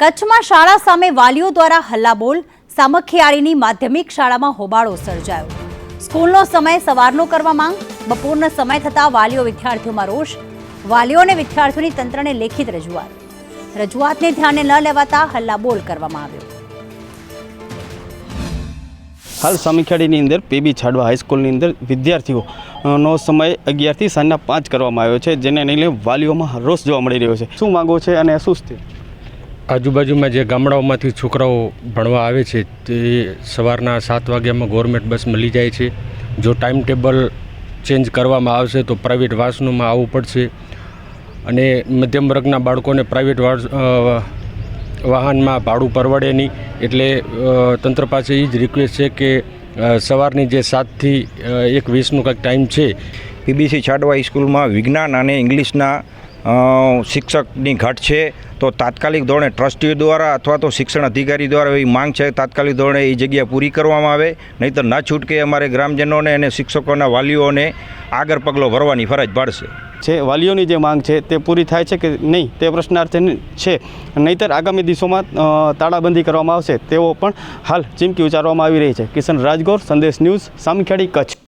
કચ્છમાં શાળા સામે વાલીઓ દ્વારા હલ્લાબોલ, સામખિયાળીની માધ્યમિક શાળામાં હોબાળો સર્જાયો. સ્કૂલનો સમય સવારનો કરવા માંગ, બપોરનો સમય થતાં વાલીઓ વિદ્યાર્થીઓમાં રોષ, વાલીઓ અને વિદ્યાર્થીઓની તંત્રને લેખિત રજૂઆત. રજૂઆતને ધ્યાને ન લેવાતા હલ્લાબોલ કરવામાં આવ્યો. હાલ સમીખેડીની અંદર પીબી છાડવા હાઈસ્કૂલની અંદર વિદ્યાર્થીઓ નો સમય અગિયારથી સાંજના પાંચ કરવામાં આવ્યો છે, જેને લઈને વાલીઓમાં રોષ જોવા મળી રહ્યો છે. શું માંગો છે અને શું સ્થિતિ? આજુબાજુમાં જે ગામડાઓમાંથી છોકરાઓ ભણવા આવે છે તે સવારના સાત વાગ્યામાં ગવર્મેન્ટ બસ મળી જાય છે. જો ટાઈમ ટેબલ ચેન્જ કરવામાં આવશે તો પ્રાઇવેટ વાસનોમાં આવવું પડશે અને મધ્યમ વર્ગના બાળકોને પ્રાઇવેટ વાહનમાં ભાડું પરવડે નહીં. એટલે તંત્ર પાસે એ જ રિક્વેસ્ટ છે કે સવારની જે સાતથી એક વીસનું કંઈક ટાઈમ છે, પીબીસી છાડવા સ્કૂલમાં વિજ્ઞાન અને ઇંગ્લિશના શિક્ષકની ઘટ છે, તો તાત્કાલિક ધોરણે ટ્રસ્ટીઓ દ્વારા અથવા તો શિક્ષણ અધિકારી દ્વારા એવી માંગ છે, તાત્કાલિક ધોરણે એ જગ્યા પૂરી કરવામાં આવે, નહીંતર ન છૂટકે અમારે ગ્રામજનોને અને શિક્ષકોના વાલીઓને આગળ પગલો ભરવાની ફરજ પાડશે. છે વાલીઓની જે માંગ છે તે પૂરી થાય છે કે નહીં, તે પ્રશ્નાર્થ છે. નહીંતર આગામી દિવસોમાં તાળાબંધી કરવામાં આવશે તેવો પણ હાલ ચીમકી ઉચ્ચારવામાં આવી રહી છે. કિશન રાજગોર, સંદેશ ન્યૂઝ સામખેડી કચ્છ.